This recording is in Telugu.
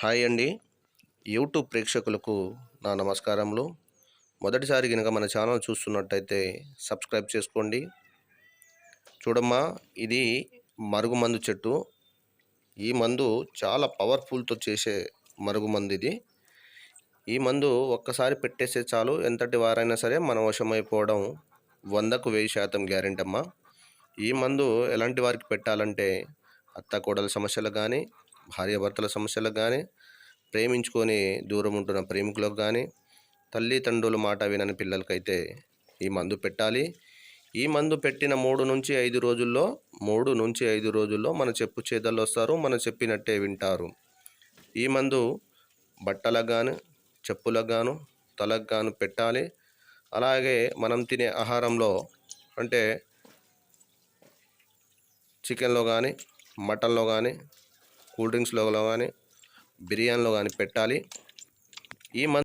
హాయ్ అండి. యూట్యూబ్ ప్రేక్షకులకు నా నమస్కారములు. మొదటిసారి కనుక మన ఛానల్ చూస్తున్నట్టయితే సబ్స్క్రైబ్ చేసుకోండి. చూడమ్మా ఇది మరుగుమందు చెట్టు. ఈ మందు చాలా పవర్ఫుల్తో చేసే మరుగుమందు ఇది. ఈ మందు ఒక్కసారి పెట్టేస్తే చాలు ఎంతటి వారైనా సరే మన వశమైపోవడం వందకు వెయ్యి శాతం గ్యారెంటీ అమ్మా. ఈ మందు ఎలాంటి వారికి పెట్టాలంటే అత్త కోడల సమస్యలు కానీ భార్యాభర్తల సమస్యలకు కానీ ప్రేమించుకొని దూరం ఉంటున్న ప్రేమికులకు కానీ తల్లిదండ్రుల మాట వినని పిల్లలకైతే ఈ మందు పెట్టాలి. ఈ మందు పెట్టిన మూడు నుంచి ఐదు రోజుల్లో మూడు నుంచి ఐదు రోజుల్లో మన చెప్పు చేతలు వస్తారు మనం చెప్పినట్టే వింటారు. ఈ మందు బట్టలకు గాను చెప్పులకు గాను తలకు గాను పెట్టాలి. అలాగే మనం తినే ఆహారంలో అంటే చికెన్లో కానీ మటన్లో కానీ కూల్ డ్రింక్స్లో కానీ బిర్యానీలో కానీ పెట్టాలి. ఈ మంత్